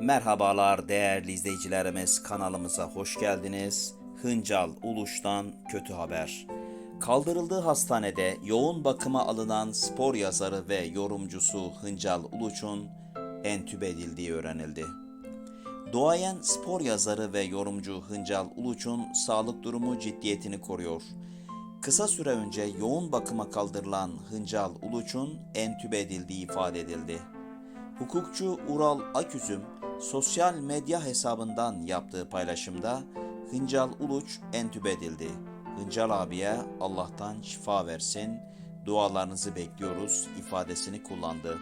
Merhabalar değerli izleyicilerimiz kanalımıza hoş geldiniz. Hıncal Uluş'tan kötü haber. Kaldırıldığı hastanede yoğun bakıma alınan spor yazarı ve yorumcusu Hıncal Uluç'un entübe edildiği öğrenildi. Doğayan spor yazarı ve yorumcu Hıncal Uluç'un sağlık durumu ciddiyetini koruyor. Kısa süre önce yoğun bakıma kaldırılan Hıncal Uluç'un entübe edildiği ifade edildi. Hukukçu Ural Aküzüm sosyal medya hesabından yaptığı paylaşımda Hıncal Uluç entübe edildi. Hıncal abiye Allah'tan şifa versin, dualarınızı bekliyoruz ifadesini kullandı.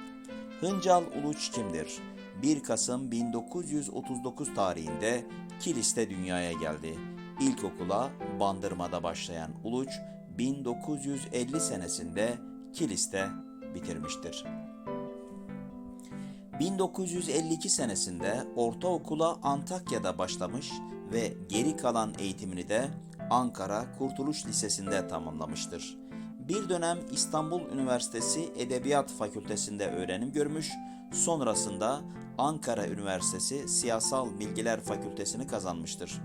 Hıncal Uluç kimdir? 1 Kasım 1939 tarihinde Kilis'te dünyaya geldi. İlkokula Bandırma'da başlayan Uluç 1950 senesinde Kilis'te bitirmiştir. 1952 senesinde ortaokula Antakya'da başlamış ve geri kalan eğitimini de Ankara Kurtuluş Lisesi'nde tamamlamıştır. Bir dönem İstanbul Üniversitesi Edebiyat Fakültesi'nde öğrenim görmüş, sonrasında Ankara Üniversitesi Siyasal Bilgiler Fakültesini kazanmıştır.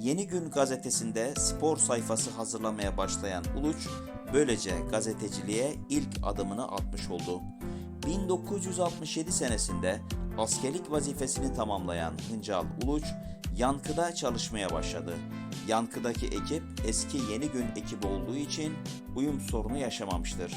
Yeni Gün gazetesinde spor sayfası hazırlamaya başlayan Uluç, böylece gazeteciliğe ilk adımını atmış oldu. 1967 senesinde askerlik vazifesini tamamlayan Hıncal Uluç, Yankı'da çalışmaya başladı. Yankı'daki ekip eski Yeni Gün ekibi olduğu için uyum sorunu yaşamamıştır.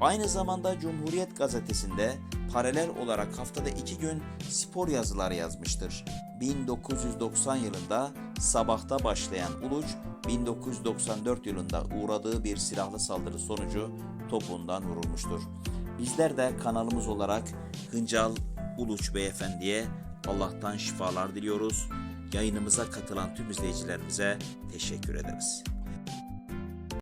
Aynı zamanda Cumhuriyet Gazetesi'nde paralel olarak haftada iki gün spor yazıları yazmıştır. 1990 yılında sabahta başlayan Uluç, 1994 yılında uğradığı bir silahlı saldırı sonucu topuğundan vurulmuştur. Bizler de kanalımız olarak Hıncal Uluç Beyefendi'ye Allah'tan şifalar diliyoruz. Yayınımıza katılan tüm izleyicilerimize teşekkür ederiz.